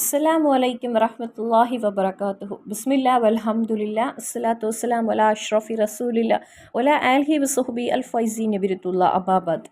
அஸ்லாம் வலைக்கம் வரமத்துல்லாஹி வபரகாத்து பிஸ்மில்லா வல்ஹம்துலில்லா அஸ்லாத்து வஸ்ஸலாம் ஒலா அஷ்ரஃபி ரசூலில்லா ஒலா ஆல்ஹி வசுஹபி அல் ஃபைசி நபிருத்துல்லா அபாபாத்.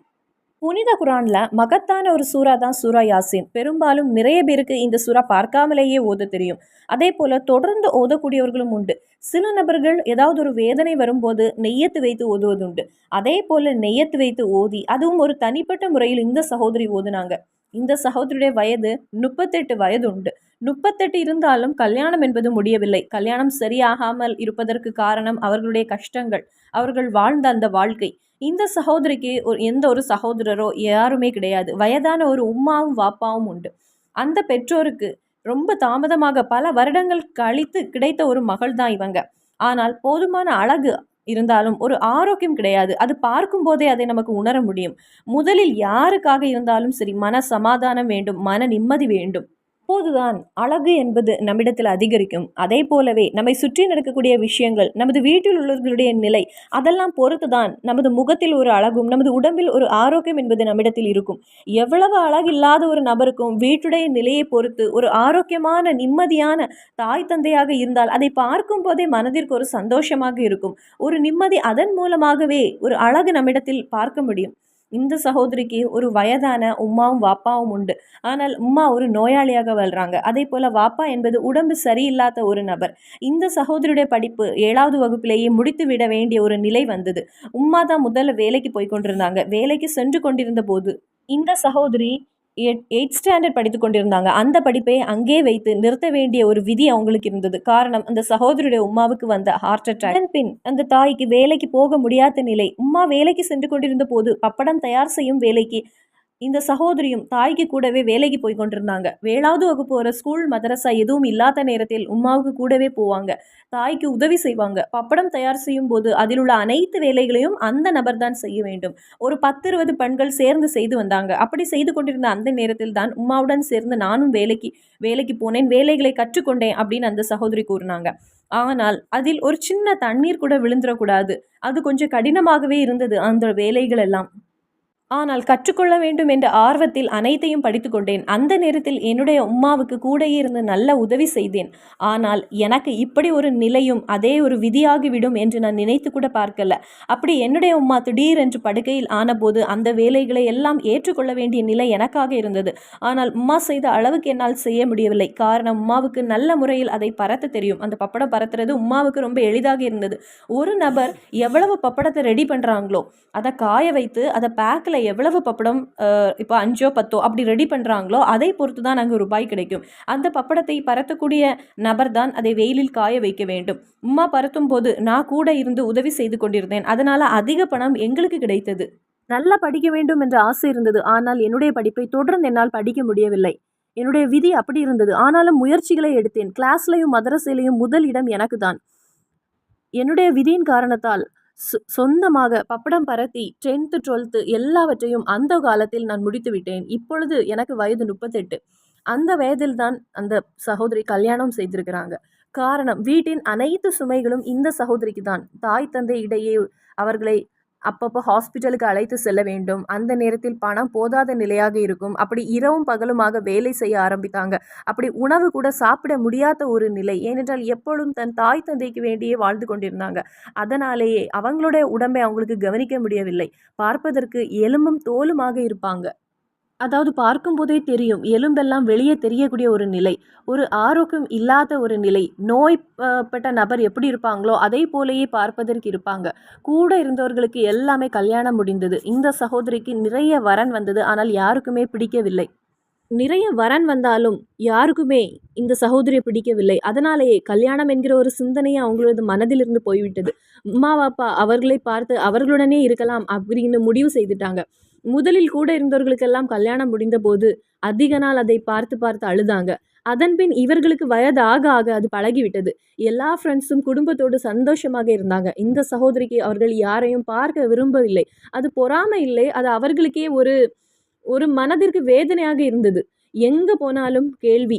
புனித குரானில் மகத்தான ஒரு சூறா தான் சூரா யாசின். பெரும்பாலும் நிறைய பேருக்கு இந்த சூறா பார்க்காமலேயே ஓத தெரியும். அதே போல் தொடர்ந்து ஓதக்கூடியவர்களும் உண்டு. சில நபர்கள் ஏதாவது ஒரு வேதனை வரும்போது நெய்யத்து வைத்து ஓதுவதுண்டு. அதே போல் நெய்யத்து வைத்து ஓதி அதுவும் ஒரு தனிப்பட்ட முறையில் இந்த சகோதரி ஓதுனாங்க. இந்த சகோதரியுடைய வயது முப்பத்தெட்டு வயது உண்டு முப்பத்தெட்டு இருந்தாலும் கல்யாணம் என்பது முடியவில்லை. கல்யாணம் சரியாகாமல் இருப்பதற்கு காரணம் அவர்களுடைய கஷ்டங்கள் அவர்கள் வாழ்ந்த அந்த வாழ்க்கை. இந்த சகோதரிக்கு ஒரு எந்த ஒரு சகோதரரோ யாருமே கிடையாது. வயதான ஒரு உம்மாவும் வாப்பாவும் உண்டு. அந்த பெற்றோருக்கு ரொம்ப தாமதமாக பல வருடங்கள் கழித்து கிடைத்த ஒரு மகள் தான் இவங்க. ஆனால் போதுமான அழகு இருந்தாலும் ஒரு ஆரோக்கியம் கிடையாது. அது பார்க்கும் போதே அதை நமக்கு உணர முடியும். முதலில் யாருக்காக இருந்தாலும் சரி மன சமாதானம் வேண்டும் மன நிம்மதி வேண்டும். அப்போதுதான் அழகு என்பது நம்மிடத்தில் அதிகரிக்கும். அதே போலவே நம்மை சுற்றி நடக்கக்கூடிய விஷயங்கள் நமது வீட்டில் உள்ளவர்களுடைய நிலை அதெல்லாம் பொறுத்து தான் நமது முகத்தில் ஒரு அழகும் நமது உடம்பில் ஒரு ஆரோக்கியம் என்பது நம்மிடத்தில் இருக்கும். எவ்வளவு அழகில்லாத ஒரு நபருக்கும் வீட்டுடைய நிலையை பொறுத்து ஒரு ஆரோக்கியமான நிம்மதியான தாய் தந்தையாக இருந்தால் அதை பார்க்கும் போதே மனதிற்கு ஒரு சந்தோஷமாக இருக்கும். ஒரு நிம்மதி அதன் மூலமாகவே ஒரு அழகு நம்மிடத்தில் பார்க்க முடியும். இந்த சகோதரிக்கு ஒரு வயதான உம்மாவும் வாப்பாவும் உண்டு. ஆனால் உம்மா ஒரு நோயாளியாக வாழ்கிறாங்க அதே போல் வாப்பா என்பது உடம்பு சரியில்லாத ஒரு நபர். இந்த சகோதரியுடைய படிப்பு ஏழாவது வகுப்பிலேயே முடித்து விட வேண்டிய ஒரு நிலை வந்தது. உம்மா தான் முதல்ல வேலைக்கு போய் கொண்டிருந்தாங்க. வேலைக்கு சென்று கொண்டிருந்த போது இந்த சகோதரி எயிட் ஸ்டாண்டர்ட் படித்து கொண்டிருந்தாங்க. அந்த படிப்பை அங்கே வைத்து நிறுத்த வேண்டிய ஒரு விதி அவங்களுக்கு இருந்தது. காரணம் அந்த சகோதரியுடைய உமாவுக்கு வந்த ஹார்ட் அட்டாக் அதன் பின் அந்த தாய்க்கு வேலைக்கு போக முடியாத நிலை. உமா வேலைக்கு சென்று கொண்டிருந்த போது பப்படம் தயார் செய்யும் வேலைக்கு இந்த சகோதரியும் தாய்க்கு கூடவே வேலைக்கு போய் கொண்டிருந்தாங்க. வேளாவது வகுப்பு வர ஸ்கூல் மதரசா எதுவும் இல்லாத நேரத்தில் உமாவுக்கு கூடவே போவாங்க. தாய்க்கு உதவி செய்வாங்க. பப்படம் தயார் செய்யும் போது அதில் உள்ள அனைத்து வேலைகளையும் அந்த நபர் தான் செய்ய வேண்டும். ஒரு பத்து இருபது பெண்கள் சேர்ந்து செய்து வந்தாங்க. அப்படி செய்து கொண்டிருந்த அந்த நேரத்தில் தான் உமாவுடன் சேர்ந்து நானும் வேலைக்கு வேலைக்கு போனேன் வேலைகளை கற்றுக்கொண்டேன் அப்படின்னு அந்த சகோதரி கூறினாங்க. ஆனால் அதில் ஒரு சின்ன தண்ணீர் கூட விழுந்துடக்கூடாது அது கொஞ்சம் கடினமாகவே இருந்தது. அந்த வேலைகள் எல்லாம். ஆனால் கற்றுக்கொள்ள வேண்டும் என்ற ஆர்வத்தில் அனைத்தையும் படித்துக்கொண்டேன் அந்த நேரத்தில் என்னுடைய உம்மாவுக்கு கூடையே இருந்து நல்ல உதவி செய்தேன். ஆனால் எனக்கு இப்படி ஒரு நிலையும் அதே ஒரு விதியாகிவிடும் என்று நான் நினைத்து கூட பார்க்கல. அப்படி என்னுடைய உம்மா திடீரென்று படுக்கையில் ஆனபோது அந்த வேலைகளை எல்லாம் ஏற்றுக்கொள்ள வேண்டிய நிலை எனக்காக இருந்தது. ஆனால் உம்மா செய்த அளவுக்கு என்னால் செய்ய முடியவில்லை. காரணம் உம்மாவுக்கு நல்ல முறையில் அதை பரத்த தெரியும். அந்த பப்படம் பரத்துறது உம்மாவுக்கு ரொம்ப எளிதாக இருந்தது. ஒரு நபர் எவ்வளவு பப்படத்தை ரெடி பண்ணுறாங்களோ அதை காய வைத்து அதை பேக்கில் எவ்வளவு பப்படம் இப்போ அஞ்சோ பத்தோ அப்படி ரெடி பண்ணுறாங்களோ அதை பொறுத்து தான் நாங்கள் ரூபாய் கிடைக்கும். அந்த பப்படத்தை பரத்தக்கூடிய நபர் தான் அதை வெயிலில் காய வைக்க வேண்டும். உமா பரத்தும் போது நான் கூட இருந்து உதவி செய்து கொண்டிருந்தேன். அதனால் அதிக பணம் எங்களுக்கு கிடைத்தது. நல்லா படிக்க வேண்டும் என்ற ஆசை இருந்தது. ஆனால் என்னுடைய படிப்பை தொடர்ந்து என்னால் படிக்க முடியவில்லை. என்னுடைய விதி அப்படி இருந்தது. ஆனாலும் முயற்சிகளை எடுத்தேன். கிளாஸ்லையும் மதரசையிலையும் முதல் இடம் எனக்கு தான் என்னுடைய விதியின் காரணத்தால் சொந்தமாக பப்படம் பரத்தி டென்த்து டுவெல்த்து எல்லாவற்றையும் அந்த காலத்தில் நான் முடித்து விட்டேன். இப்பொழுது எனக்கு வயது முப்பத்தெட்டு. அந்த வயதில் தான் அந்த சகோதரி கல்யாணம் செய்திருக்கிறாங்க. காரணம் வீட்டின் அனைத்து சுமைகளும் இந்த சகோதரிக்கு தான் தாய் தந்தை இடையே அவர்களை அப்பப்போ ஹாஸ்பிட்டலுக்கு அழைத்து செல்ல வேண்டும். அந்த நேரத்தில் பணம் போதாத நிலையாக இருக்கும். அப்படி இரவும் பகலுமாக வேலை செய்ய ஆரம்பித்தாங்க. அப்படி உணவு கூட சாப்பிட முடியாத ஒரு நிலை. ஏனென்றால் எப்பொழுதும் தன் தாய் தந்தைக்கு வேண்டியே வாழ்ந்து கொண்டிருந்தாங்க. அதனாலேயே அவங்களுடைய உடம்பை அவங்களுக்கு கவனிக்க முடியவில்லை. பார்ப்பதற்கு எலும்பும் தோலுமாக இருப்பாங்க. அதாவது பார்க்கும்போதே தெரியும். எலும்பெல்லாம் வெளியே தெரியக்கூடிய ஒரு நிலை. ஒரு ஆரோக்கியம் இல்லாத ஒரு நிலை. நோய்ப்பட்ட நபர் எப்படி இருப்பாங்களோ அதே போலேயே பார்ப்பதற்கு இருப்பாங்க. கூட இருந்தவர்களுக்கு எல்லாமே கல்யாணம் முடிந்தது. இந்த சகோதரிக்கு நிறைய வரன் வந்தது. ஆனால் யாருக்குமே பிடிக்கவில்லை. நிறைய வரன் வந்தாலும் யாருக்குமே இந்த சகோதரியை பிடிக்கவில்லை. அதனாலேயே கல்யாணம் என்கிற ஒரு சிந்தனையை அவங்களது மனதிலிருந்து போய்விட்டது. அம்மா அப்பா அவர்களை பார்த்து அவர்களுடனே இருக்கலாம் அப்படின்னு முடிவு செய்துட்டாங்க. முதலில் கூட இருந்தவர்களுக்கெல்லாம் கல்யாணம் முடிந்தபோது அதிக நாள் அதை பார்த்து பார்த்து அழுதாங்க. அதன்பின் இவர்களுக்கு வயது ஆக ஆக அது பழகிவிட்டது. எல்லா ஃப்ரெண்ட்ஸும் குடும்பத்தோடு சந்தோஷமாக இருந்தாங்க. இந்த சகோதரிக்கு அவர்கள் யாரையும் பார்க்க விரும்பவில்லை. அது பொறாமை இல்லை. அது அவர்களுக்கே ஒரு ஒரு மனதிற்கு வேதனையாக இருந்தது. எங்கே போனாலும் கேள்வி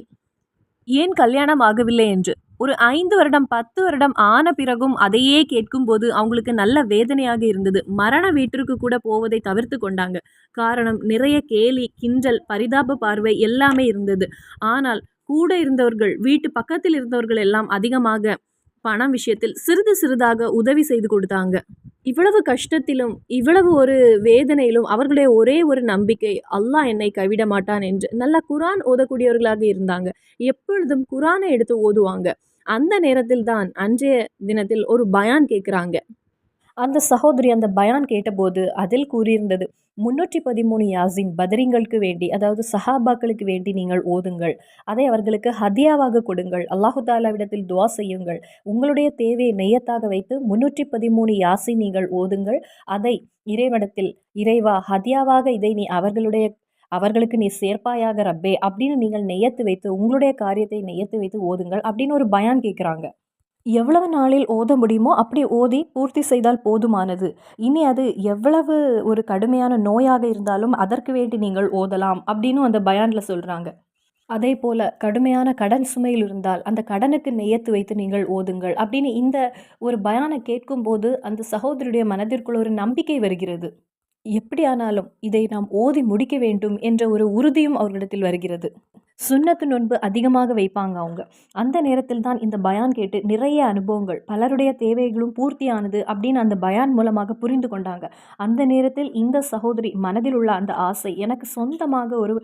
ஏன் கல்யாணம் ஆகவில்லை? என்று. ஒரு ஐந்து வருடம் பத்து வருடம் ஆன பிறகும் அதையே கேட்கும்போது அவங்களுக்கு நல்ல வேதனையாக இருந்தது. மரண வீட்டிற்கு கூட போவதை தவிர்த்து கொண்டாங்க. காரணம் நிறைய கேலி கிண்டல் பரிதாப பார்வை எல்லாமே இருந்தது. ஆனால் கூட இருந்தவர்கள் வீட்டு பக்கத்தில் இருந்தவர்கள் எல்லாம் அதிகமாக பணம் விஷயத்தில் சிறிது சிறிதாக உதவி செய்து கொடுத்தாங்க. இவ்வளவு கஷ்டத்திலும் இவ்வளவு ஒரு வேதனையிலும் அவர்களுடைய ஒரே ஒரு நம்பிக்கை அல்லாஹ் என்னை கைவிட மாட்டான் என்று. நல்லா குரான் ஓதக்கூடியவர்களாக இருந்தாங்க. எப்பொழுதும் குரானை எடுத்து ஓதுவாங்க. அந்த நேரத்தில் தான் அன்றைய தினத்தில் ஒரு பயான் கேட்குறாங்க. அந்த சகோதரி அந்த பயான் கேட்டபோது அதில் கூறியிருந்தது முன்னூற்றி பதிமூணு யாசின் பதரிங்களுக்கு வேண்டி அதாவது சஹாபாக்களுக்கு வேண்டி நீங்கள் ஓதுங்கள். அதை அவர்களுக்கு ஹதியாவாக கொடுங்கள். அல்லாஹு தாலாவிடத்தில் துவா செய்யுங்கள். உங்களுடைய தேவையை நெய்யத்தாக வைத்து முன்னூற்றி பதிமூணு யாசின் நீங்கள் ஓதுங்கள். அதை இறைவனத்தில் இறைவா ஹதியாவாக இதை நீ அவர்களுடைய அவர்களுக்கு நீ சேர்ப்பாயாக ரப்பே அப்படின்னு நீங்கள் நெய்யத்து வைத்து உங்களுடைய காரியத்தை நெய்யத்து வைத்து ஓதுங்கள் அப்படின்னு ஒரு பயான் கேட்குறாங்க. எவ்வளவு நாளில் ஓத முடியுமோ அப்படி ஓதி பூர்த்தி செய்தால் போதுமானது. இனி அது எவ்வளவு ஒரு கடுமையான நோயாக இருந்தாலும் அதற்கு வேண்டி நீங்கள் ஓதலாம் அப்படின்னு அந்த பயானில் சொல்கிறாங்க அதே போல் கடுமையான கடன் சுமையில் இருந்தால் அந்த கடனுக்கு நெய்யத்து வைத்து நீங்கள் ஓதுங்கள் அப்படின்னு இந்த ஒரு பயானை கேட்கும்போது அந்த சகோதரியுடைய மனதிற்குள் ஒரு நம்பிக்கை வருகிறது. எப்படியானாலும் இதை நாம் ஓதி முடிக்க வேண்டும் என்ற ஒரு உறுதியும் அவர்களிடத்தில் வருகிறது. சுன்னத்து நோன்பு அதிகமாக வைப்பாங்க அவங்க. அந்த நேரத்தில் தான் இந்த பயான் கேட்டு நிறைய அனுபவங்கள் பலருடைய தேவைகளும் பூர்த்தியானது அப்படின்னு அந்த பயான் மூலமாக புரிந்து கொண்டாங்க. அந்த நேரத்தில் இந்த சகோதரி மனதில் உள்ள அந்த ஆசை எனக்கு சொந்தமாக ஒரு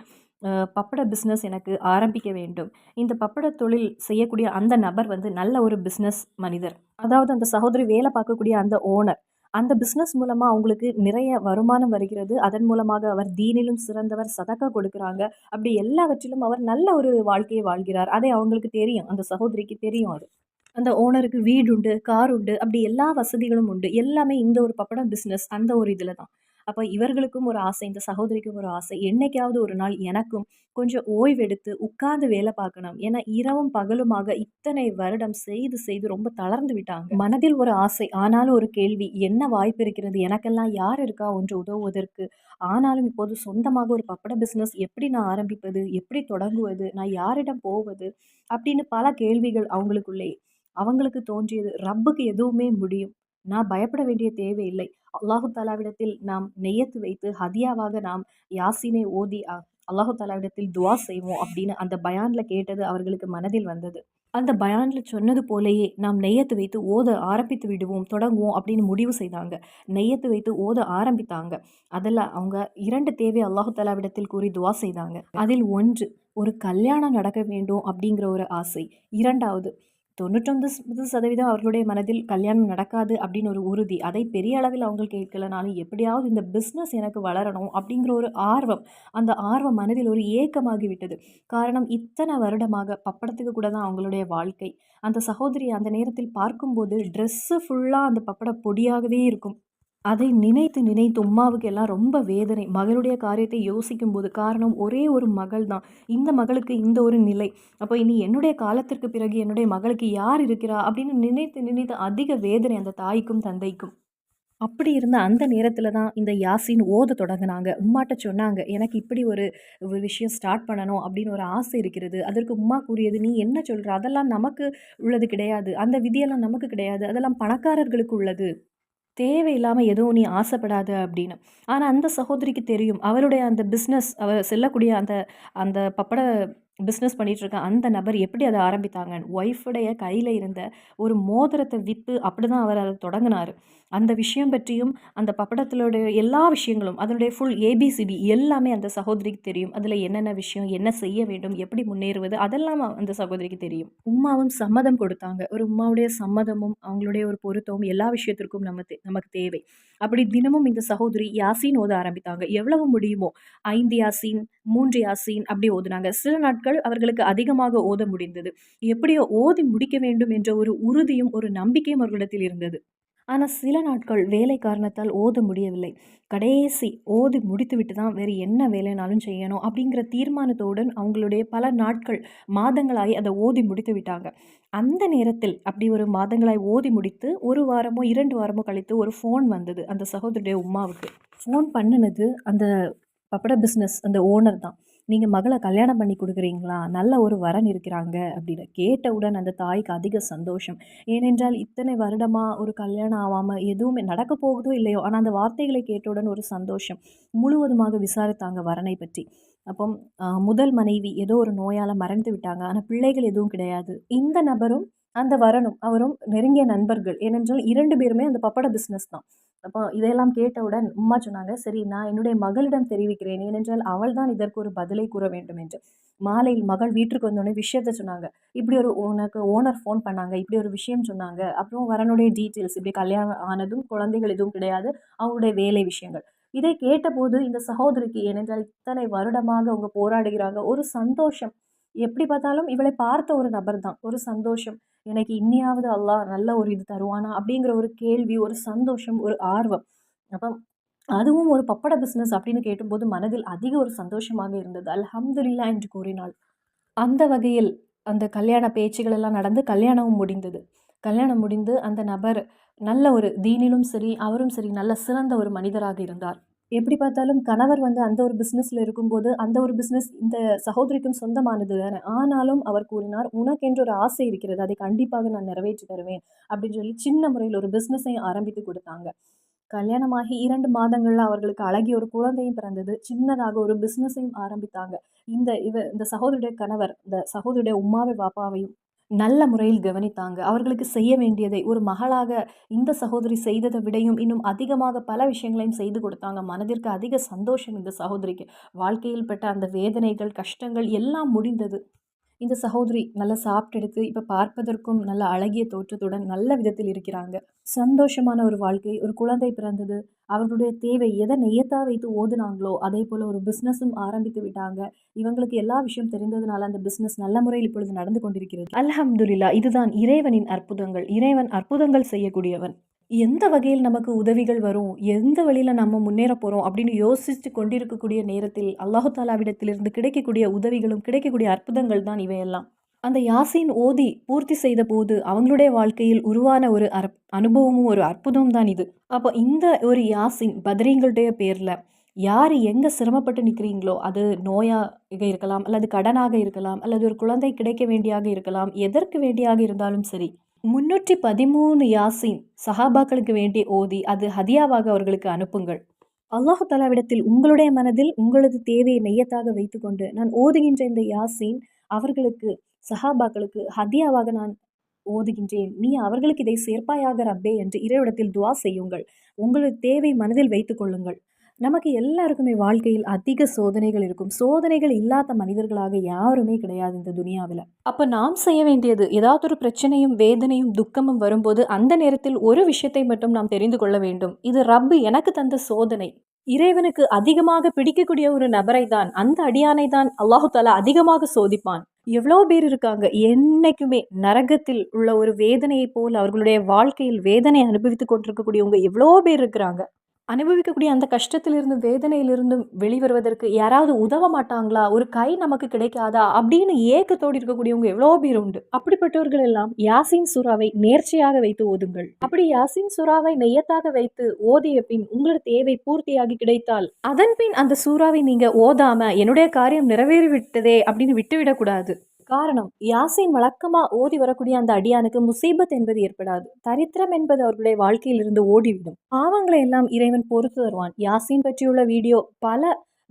பப்பட பிஸ்னஸ் எனக்கு ஆரம்பிக்க வேண்டும். இந்த பப்பட தொழில் செய்யக்கூடிய அந்த நபர் வந்து நல்ல ஒரு பிஸ்னஸ் மனிதர். அதாவது அந்த சகோதரி வேலை பார்க்கக்கூடிய அந்த ஓனர் அந்த பிஸ்னஸ் மூலமாக அவங்களுக்கு நிறைய வருமானம் வருகிறது. அதன் மூலமாக அவர் தீனிலும் சிறந்தவர் சதக்கா கொடுக்குறாங்க. அப்படி எல்லாவற்றிலும் அவர் நல்ல ஒரு வாழ்க்கையை வாழ்கிறார். அதை அவங்களுக்கு தெரியும். அந்த சகோதரிக்கு தெரியும் அது. அந்த ஓனருக்கு வீடு உண்டு கார் உண்டு அப்படி எல்லா வசதிகளும் உண்டு. எல்லாமே இந்த ஒரு பப்படம் பிஸ்னஸ் அந்த ஒரு இதில் தான் அப்போ இவர்களுக்கும் ஒரு ஆசை இந்த சகோதரிக்கும் ஒரு ஆசை. என்னைக்காவது ஒரு நாள் எனக்கும் கொஞ்சம் ஓய்வெடுத்து உட்கார்ந்து வேலை பார்க்கணும். ஏன்னா இரவும் பகலுமாக இத்தனை வருடம் செய்து செய்து ரொம்ப தளர்ந்து விட்டாங்க. மனதில் ஒரு ஆசை ஆனாலும் ஒரு கேள்வி என்ன வாய்ப்பு இருக்கிறது? எனக்கெல்லாம் யார் இருக்கா? ஒன்று உதவுவதற்கு. ஆனாலும் இப்போது சொந்தமாக ஒரு பப்பட பிஸ்னஸ் எப்படி நான் ஆரம்பிப்பது? எப்படி தொடங்குவது? நான் யாரிடம் போவது? அப்படின்னு பல கேள்விகள் அவங்களுக்குள்ளே. அவங்களுக்கு தோன்றியது. ரப்புக்கு எதுவுமே முடியும். நான் பயப்பட வேண்டிய தேவையில்லை. அல்லாஹு தாலாவிடத்தில் நாம் நெய்யத்து வைத்து ஹதியாவாக நாம் யாசினை ஓதி அல்லாஹு தாலாவிடத்தில் துவா செய்வோம் அப்படின்னு அந்த பயானில் கேட்டது அவர்களுக்கு மனதில் வந்தது. அந்த பயானில் சொன்னது போலேயே நாம் நெய்யத்து வைத்து ஓத ஆரம்பித்து விடுவோம் தொடங்குவோம் அப்படின்னு முடிவு செய்தாங்க. நெய்யத்து வைத்து ஓத ஆரம்பித்தாங்க. அதில் அவங்க இரண்டு தேவை அல்லாஹு தாலாவிடத்தில் கூறி துவா செய்தாங்க. அதில் ஒன்று ஒரு கல்யாணம் நடக்க வேண்டும் அப்படிங்கிற ஒரு ஆசை. இரண்டாவது தொண்ணூற்றொன்பது சதவீதம் அவர்களுடைய மனதில் கல்யாணம் நடக்காது அப்படின்னு ஒரு உறுதி. அதை பெரிய அளவில் அவங்க கேட்கலனாலும் எப்படியாவது இந்த பிஸ்னஸ் எனக்கு வளரணும் அப்படிங்கிற ஒரு ஆர்வம் அந்த ஆர்வம் மனதில் ஒரு ஏக்கமாகிவிட்டது காரணம் இத்தனை வருடமாக பப்படத்துக்கு கூட தான் அவங்களுடைய வாழ்க்கை. அந்த சகோதரி அந்த நேரத்தில் பார்க்கும்போது ட்ரெஸ்ஸு ஃபுல்லாக அந்த பப்பட பொடியாகவே இருக்கும். அதை நினைத்து நினைத்து உமாவுக்கு எல்லாம் ரொம்ப வேதனை. மகளுடைய காரியத்தை யோசிக்கும் போது காரணம் ஒரே ஒரு மகள் தான் இந்த மகளுக்கு இந்த ஒரு நிலை. அப்போ இனி என்னுடைய காலத்திற்கு பிறகு என்னுடைய மகளுக்கு யார் இருக்கிறா அப்படின்னு நினைத்து நினைத்து அதிக வேதனை அந்த தாய்க்கும் தந்தைக்கும். அப்படி இருந்த அந்த நேரத்தில் தான் இந்த யாசின் ஓத தொடங்கினாங்க. உம்மாட்ட சொன்னாங்க எனக்கு இப்படி ஒரு ஒரு விஷயம் ஸ்டார்ட் பண்ணணும் அப்படின்னு ஒரு ஆசை இருக்கிறது. அதற்கு உம்மா கூறியது நீ என்ன சொல்கிற அதெல்லாம் நமக்கு உள்ளது கிடையாது. அந்த விதியெல்லாம் நமக்கு கிடையாது. அதெல்லாம் பணக்காரர்களுக்கு உள்ளது. தேவையில்லாமல் எதுவும் நீ ஆசைப்படாத அப்படின்னு. ஆனால் அந்த சகோதரிக்கு தெரியும். அவருடைய அந்த பிஸ்னஸ் அவர் செல்லக்கூடிய அந்த அந்த பப்பட பிஸ்னஸ் பண்ணிகிட்ருக்க அந்த நபர் எப்படி அதை ஆரம்பித்தாங்க? ஒய்ஃபுடைய கையில் இருந்த ஒரு மோதிரத்தை விற்று அப்படி தான் அவர் அதை தொடங்கினார். அந்த விஷயம் பற்றியும் அந்த பப்படத்திலுடைய எல்லா விஷயங்களும் அதனுடைய ஃபுல் ஏபிசிடி எல்லாமே அந்த சகோதரிக்கு தெரியும். அதில் என்னென்ன விஷயம் என்ன செய்ய வேண்டும் எப்படி முன்னேறுவது அதெல்லாம் அந்த சகோதரிக்கு தெரியும். உம்மாவும் சம்மதம் கொடுத்தாங்க. ஒரு உம்மாவுடைய சம்மதமும் அவங்களுடைய ஒரு பொருத்தமும் எல்லா விஷயத்திற்கும் நம்ம நமக்கு தேவை. அப்படி தினமும் இந்த சகோதரி யாசின் ஓத ஆரம்பித்தாங்க. எவ்வளவு முடியுமோ? ஐந்து யாசின் மூன்று யாசின் அப்படி ஓதுனாங்க. சில நாட்கள் அவர்களுக்கு அதிகமாக ஓத முடிந்தது. எப்படியோ ஓதி முடிக்க வேண்டும் என்ற ஒரு உறுதியும் ஒரு நம்பிக்கையும் அவர்களிடத்தில் இருந்தது. ஆனால் சில நாட்கள் வேலை காரணத்தால் ஓத முடியவில்லை. கடைசி ஓதி முடித்துவிட்டு தான் வேறு என்ன வேலைனாலும் செய்யணும் அப்படிங்கிற தீர்மானத்துடன் அவங்களுடைய பல நாட்கள் மாதங்களாகி அதை ஓதி முடித்து விட்டாங்க. அந்த நேரத்தில் அப்படி ஒரு மாதங்களாய் ஓதி முடித்து ஒரு வாரமோ இரண்டு வாரமோ கழித்து ஒரு ஃபோன் வந்தது அந்த சகோதரியுடைய உமாவுக்கு. ஃபோன் பண்ணினது அந்த பப்பட பிஸ்னஸ் அந்த ஓனர் தான். நீங்கள் மகளை கல்யாணம் பண்ணி கொடுக்குறீங்களா? நல்ல ஒரு வரன் இருக்கிறாங்க அப்படின்னு கேட்டவுடன் அந்த தாய்க்கு அதிக சந்தோஷம். ஏனென்றால் இத்தனை வருடமாக ஒரு கல்யாணம் ஆகாமல் எதுவுமே நடக்க போகுதோ இல்லையோ ஆனால் அந்த வார்த்தைகளை கேட்டவுடன் ஒரு சந்தோஷம். முழுவதுமாக விசாரித்தாங்க வரனை பற்றி. அப்போ முதல் மனைவி ஏதோ ஒரு நோயால் மறந்து விட்டாங்க. ஆனால் பிள்ளைகள் எதுவும் கிடையாது. இந்த நபரும் அந்த வரனும் அவரும் நெருங்கிய நண்பர்கள். ஏனென்றால் இரண்டு பேருமே அந்த பப்பட பிஸ்னஸ் தான். அப்போ இதையெல்லாம் கேட்டவுடன் உம்மா சொன்னாங்க சரி நான் என்னுடைய மகளிடம் தெரிவிக்கிறேன். ஏனென்றால் அவள் தான் இதற்கு ஒரு பதிலை கூற வேண்டும் என்று. மாலையில் மகள் வீட்டுக்கு வந்தோடனே விஷயத்த சொன்னாங்க. இப்படி ஒரு உனக்கு ஓனர் ஃபோன் பண்ணாங்க. இப்படி ஒரு விஷயம் சொன்னாங்க. அப்புறம் வரனுடைய டீட்டெயில்ஸ் இப்படி கல்யாணம் ஆனதும் குழந்தைகள் எதுவும் கிடையாது. அவங்களுடைய வேலை விஷயங்கள். இதை கேட்டபோது இந்த சகோதரிக்கு ஏனென்றால் இத்தனை வருடமாக அவங்க போராடுகிறாங்க. ஒரு சந்தோஷம். எப்படி பார்த்தாலும் இவளை பார்த்த ஒரு நபர் தான் ஒரு சந்தோஷம். எனக்கு இன்னியாவது அல்லாஹ் நல்ல ஒரு இது தருவானா? அப்படிங்கிற ஒரு கேள்வி ஒரு சந்தோஷம் ஒரு ஆர்வம். அப்போ அதுவும் ஒரு பப்பட பிஸ்னஸ் அப்படின்னு கேட்டும்போது மனதில் அதிக ஒரு சந்தோஷமாக இருந்தது. அல்ஹம்துலில்லா என்று கூறினாள். அந்த வகையில் அந்த கல்யாண பேச்சுகள் எல்லாம் நடந்து கல்யாணமும் முடிந்தது. கல்யாணம் முடிந்து அந்த நபர் நல்ல ஒரு தீனிலும் சரி அவரும் சரி நல்ல சிறந்த ஒரு மனிதராக இருந்தார். எப்படி பார்த்தாலும் கணவர் வந்து அந்த ஒரு பிஸ்னஸில் இருக்கும்போது அந்த ஒரு பிஸ்னஸ் இந்த சகோதரிக்கும் சொந்தமானது தானே ஆனாலும் அவர் கூறினார் உனக்கென்று ஒரு ஆசை இருக்கிறது. அதை கண்டிப்பாக நான் நிறைவேற்றி தருவேன். அப்படின்னு சொல்லி சின்ன முறையில் ஒரு பிஸ்னஸையும் ஆரம்பித்து கொடுத்தாங்க. கல்யாணமாகி இரண்டு மாதங்களில் அவர்களுக்கு அழகிய ஒரு குழந்தையும் பிறந்தது. சின்னதாக ஒரு பிஸ்னஸையும் ஆரம்பித்தாங்க. இந்த இவ இந்த சகோதரியுடைய கணவர் இந்த சகோதரியுடைய உமாவை பாப்பாவையும் நல்ல முறையில் கவனித்தாங்க. அவர்களுக்கு செய்ய வேண்டியதை ஒரு மகளாக இந்த சகோதரி செய்ததை விடையும் இன்னும் அதிகமாக பல விஷயங்களையும் செய்து கொடுத்தாங்க. மனதிற்கு அதிக சந்தோஷம் இந்த சகோதரிக்கு. வாழ்க்கையில் பெற்ற அந்த வேதனைகள் கஷ்டங்கள் எல்லாம் முடிந்தது. இந்த சகோதரி நல்லா சாப்பிட்டெடுத்து இப்போ பார்ப்பதற்கும் நல்ல அழகிய தோற்றத்துடன் நல்ல விதத்தில் இருக்கிறாங்க. சந்தோஷமான ஒரு வாழ்க்கை ஒரு குழந்தை பிறந்தது அவர்களுடைய தேவை எதை நெய்யத்தா வைத்து ஓதுனாங்களோ அதே போல் ஒரு பிஸ்னஸும் ஆரம்பித்து விட்டாங்க. இவங்களுக்கு எல்லா விஷயம் தெரிந்ததுனால அந்த பிஸ்னஸ் நல்ல முறையில் இப்பொழுது நடந்து கொண்டிருக்கிறது. அல்ஹம்துல்லா இதுதான் இறைவனின் அற்புதங்கள். இறைவன் அற்புதங்கள் செய்யக்கூடியவன். எந்த வகையில் நமக்கு உதவிகள் வரும்? எந்த வழியில் நம்ம முன்னேற போகிறோம் அப்படின்னு யோசித்து கொண்டிருக்கக்கூடிய நேரத்தில் அல்லாஹு தாலாவிடத்திலிருந்து கிடைக்கக்கூடிய உதவிகளும் கிடைக்கக்கூடிய அற்புதங்கள் தான் இவையெல்லாம். அந்த யாசின் ஓதி பூர்த்தி செய்த போது அவங்களுடைய வாழ்க்கையில் உருவான ஒரு அற் அனுபவமும் ஒரு அற்புதம் தான் இது. அப்போ இந்த ஒரு யாசின் பத்ரீங்களுடைய பேரில் யார் எங்கே சிரமப்பட்டு நிற்கிறீங்களோ அது நோயாக இருக்கலாம் அல்லது கடனாக இருக்கலாம் அல்லது ஒரு குழந்தை கிடைக்க வேண்டியாக இருக்கலாம் எதற்கு வேண்டியாக இருந்தாலும் சரி முன்னூற்றி பதிமூணு யாசின் சஹாபாக்களுக்கு வேண்டி ஓதி அது ஹதியாவாக அவர்களுக்கு அனுப்புங்கள். அல்லாஹு தலாவிடத்தில் உங்களுடைய மனதில் உங்களது தேவையை நெய்யத்தாக வைத்துக்கொண்டு நான் ஓதுகின்ற இந்த யாசின் அவர்களுக்கு சஹாபாக்களுக்கு ஹதியாவாக நான் ஓதுகின்றேன். நீ அவர்களுக்கு இதை சேர்ப்பாயாக ரப்பே என்று இறைவிடத்தில் துவா செய்யுங்கள். உங்களது தேவை மனதில் வைத்துக் கொள்ளுங்கள். நமக்கு எல்லாருக்குமே வாழ்க்கையில் அதிக சோதனைகள் இருக்கும். சோதனைகள் இல்லாத மனிதர்களாக யாருமே கிடையாது இந்த துனியாவில். அப்போ நாம் செய்ய வேண்டியது ஏதாவது ஒரு பிரச்சனையும் வேதனையும் துக்கமும் வரும்போது அந்த நேரத்தில் ஒரு விஷயத்தை மட்டும் நாம் தெரிந்து கொள்ள வேண்டும். இது ரப்பு எனக்கு தந்த சோதனை. இறைவனுக்கு அதிகமாக பிடிக்கக்கூடிய ஒரு நபரை தான் அந்த அடியானை தான் அல்லாஹு தாலா அதிகமாக சோதிப்பான். எவ்வளோ பேர் இருக்காங்க என்னைக்குமே நரகத்தில் உள்ள ஒரு வேதனையை போல் அவர்களுடைய வாழ்க்கையில் வேதனை அனுபவித்து கொண்டிருக்கக்கூடியவங்க எவ்வளோ பேர் இருக்கிறாங்க. அனுபவிக்கக்கூடிய அந்த கஷ்டத்திலிருந்து வேதனையிலிருந்தும் வெளிவருவதற்கு யாராவது உதவ மாட்டாங்களா? ஒரு கை நமக்கு கிடைக்காதா? அப்படின்னு ஏக்கத்தோடு இருக்கக்கூடியவங்க எவ்வளோ பேர் உண்டு. அப்படிப்பட்டவர்கள் எல்லாம் யாசின் சுறாவை நேர்ச்சியாக வைத்து ஓதுங்கள். அப்படி யாசின் சுறாவை நெய்யத்தாக வைத்து ஓதிய பின் உங்களோட தேவை பூர்த்தியாகி கிடைத்தால் அதன் பின் அந்த சூறாவை நீங்க ஓதாம என்னுடைய காரியம் நிறைவேறிவிட்டதே அப்படின்னு விட்டுவிடக்கூடாது. காரணம் யாசின் வழக்கமாக ஓதி வரக்கூடிய அந்த அடியானுக்கு முசீபத் என்பது ஏற்படாது. தரித்திரம் என்பது அவர்களுடைய வாழ்க்கையிலிருந்து ஓடிவிடும். பாவங்களை எல்லாம் இறைவன் பொறுத்து தருவான். யாசின் பற்றியுள்ள வீடியோ பல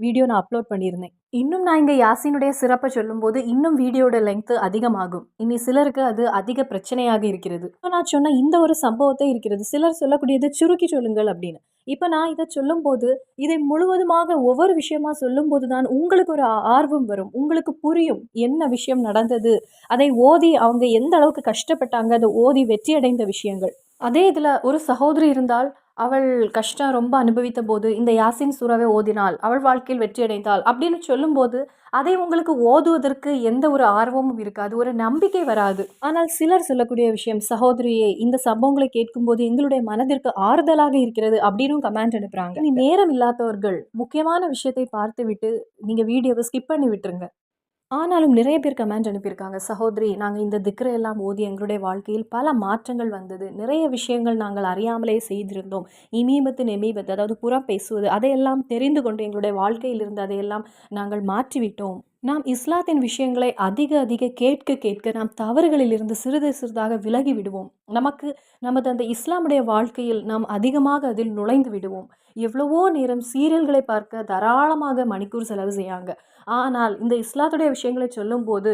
வீடியோ நான் அப்லோட் பண்ணியிருந்தேன். இன்னும் நான் இங்கே யாசினுடைய சிறப்பை சொல்லும்போது இன்னும் வீடியோட லெங்க் அதிகமாகும். இனி சிலருக்கு அது அதிக பிரச்சனையாக இருக்கிறது. இப்போ நான் சொன்ன இந்த ஒரு சம்பவத்தை இருக்கிறது. சிலர் சொல்லக்கூடியது சுருக்கி சொல்லுங்கள் அப்படின்னு. இப்போ நான் இதை சொல்லும்போது இதை முழுவதுமாக ஒவ்வொரு விஷயமா சொல்லும்போது தான் உங்களுக்கு ஒரு ஆர்வம் வரும். உங்களுக்கு புரியும் என்ன விஷயம் நடந்தது. அதை ஓதி அவங்க எந்த அளவுக்கு கஷ்டப்பட்டாங்க. அதை ஓதி வெற்றி அடைந்த விஷயங்கள். அதே இதில் ஒரு சகோதரி இருந்தால் அவள் கஷ்டம் ரொம்ப அனுபவித்த போது இந்த யாசின் சூறாவை ஓதினாள் அவள் வாழ்க்கையில் வெற்றியடைந்தாள் அப்படின்னு சொல்லும்போது அதை உங்களுக்கு ஓதுவதற்கு எந்த ஒரு ஆர்வமும் இருக்காது ஒரு நம்பிக்கை வராது. ஆனால் சிலர் சொல்லக்கூடிய விஷயம் சகோதரியே இந்த சம்பவங்களை கேட்கும்போது எங்களுடைய மனதிற்கு ஆறுதலாக இருக்கிறது அப்படின்னு கமெண்ட் அனுப்புகிறாங்க நீ நேரம் இல்லாதவர்கள் முக்கியமான விஷயத்தை பார்த்துவிட்டு நீங்கள் வீடியோவை ஸ்கிப் பண்ணி விட்டுருங்க. ஆனாலும் நிறைய பேர் கமெண்ட் அனுப்பியிருக்காங்க. சகோதரி நாங்கள் இந்த திக்கரை எல்லாம் ஓதி எங்களுடைய வாழ்க்கையில் பல மாற்றங்கள் வந்தது. நிறைய விஷயங்கள் நாங்கள் அறியாமலே செய்திருந்தோம். இமீபத்து நெமீபத்து அதாவது புறம் பேசுவது அதையெல்லாம் தெரிந்து கொண்டு எங்களுடைய வாழ்க்கையில் இருந்து அதையெல்லாம் நாங்கள் மாற்றிவிட்டோம். நாம் இஸ்லாத்தின் விஷயங்களை அதிக அதிக கேட்க கேட்க நாம் தவறுகளிலிருந்து சிறிது சிறிதாக விலகி விடுவோம். நமக்கு நமது அந்த இஸ்லாமுடைய வாழ்க்கையில் நாம் அதிகமாக அதில் நுழைந்து விடுவோம். எவ்வளவோ நேரம் சீரியல்களை பார்க்க தாராளமாக மணிக்கூர் செலவு செய்யாங்க ஆனால் இந்த இஸ்லாத்துடைய விஷயங்களை சொல்லும்போது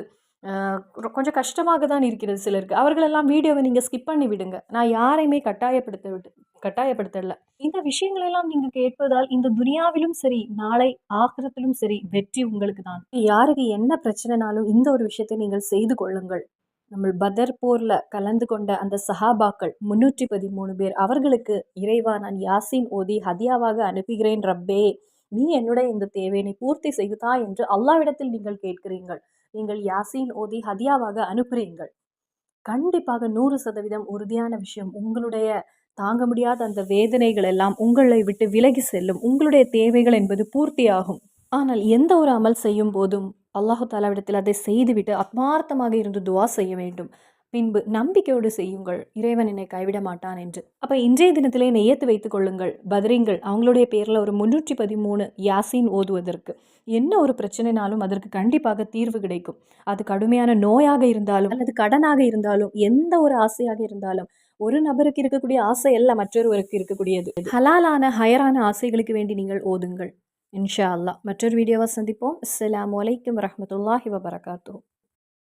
கொஞ்சம் கஷ்டமாக தான் இருக்கிறது சிலருக்கு. அவர்களெல்லாம் வீடியோவை நீங்கள் ஸ்கிப் பண்ணி விடுங்க. நான் யாரையுமே கட்டாயப்படுத்த விட்டு கட்டாயப்படுத்தல. இந்த விஷயங்களெல்லாம் நீங்கள் கேட்பதால் இந்த துனியாவிலும் சரி நாளை ஆகிரத்திலும் சரி வெற்றி உங்களுக்கு தான். யாருக்கு என்ன பிரச்சனைனாலும் இந்த ஒரு விஷயத்தை நீங்கள் செய்து கொள்ளுங்கள். நம்ம பதர் போரில் கலந்து கொண்ட அந்த சஹாபாக்கள் முன்னூற்றி பதிமூணு பேர். அவர்களுக்கு இறைவா நான் யாசின் ஓதி ஹதியாவாக அனுப்புகிறேன் ரப்பே. நீ என்னுடைய இந்த தேவையினை பூர்த்தி செய்துதா என்று அல்லாவிடத்தில் நீங்கள் கேட்கிறீர்கள். நீங்கள் யாசின் ஓதி ஹதியாவாக அனுப்புறீங்கள் கண்டிப்பாக நூறு சதவீதம் உறுதியான விஷயம். உங்களுடைய தாங்க முடியாத அந்த வேதனைகள் எல்லாம் உங்களை விட்டு விலகி செல்லும். உங்களுடைய தேவைகள் என்பது பூர்த்தியாகும். ஆனால் எந்த ஒரு அமல் செய்யும் போதும் அல்லாஹு தாலாவிடத்தில் அதை செய்துவிட்டு ஆத்மார்த்தமாக இருந்து துவா செய்ய வேண்டும். பின்பு நம்பிக்கையோடு செய்யுங்கள். இறைவன் என்னை கைவிட மாட்டான் என்று. அப்போ இன்றைய தினத்திலே நெய்யத்து வைத்துக் கொள்ளுங்கள். பத்ரீங்கள் அவங்களுடைய பேரில் ஒரு முன்னூற்றி பதிமூணு யாசின் ஓதுவதற்கு. என்ன ஒரு பிரச்சனைனாலும் அதற்கு கண்டிப்பாக தீர்வு கிடைக்கும். அது கடுமையான நோயாக இருந்தாலும் அல்லது கடனாக இருந்தாலும் எந்த ஒரு ஆசையாக இருந்தாலும் ஒரு நபருக்கு இருக்கக்கூடிய ஆசை அல்ல மற்றொருவருக்கு இருக்கக்கூடியது. ஹலாலான ஹயரான ஆசைகளுக்கு வேண்டி நீங்கள் ஓதுங்கள். இன்ஷா அல்லா மற்றொரு வீடியோவை சந்திப்போம் அஸ்லாம் வலைக்கம் வரமத்துல்லாஹி வபரகாத்தூ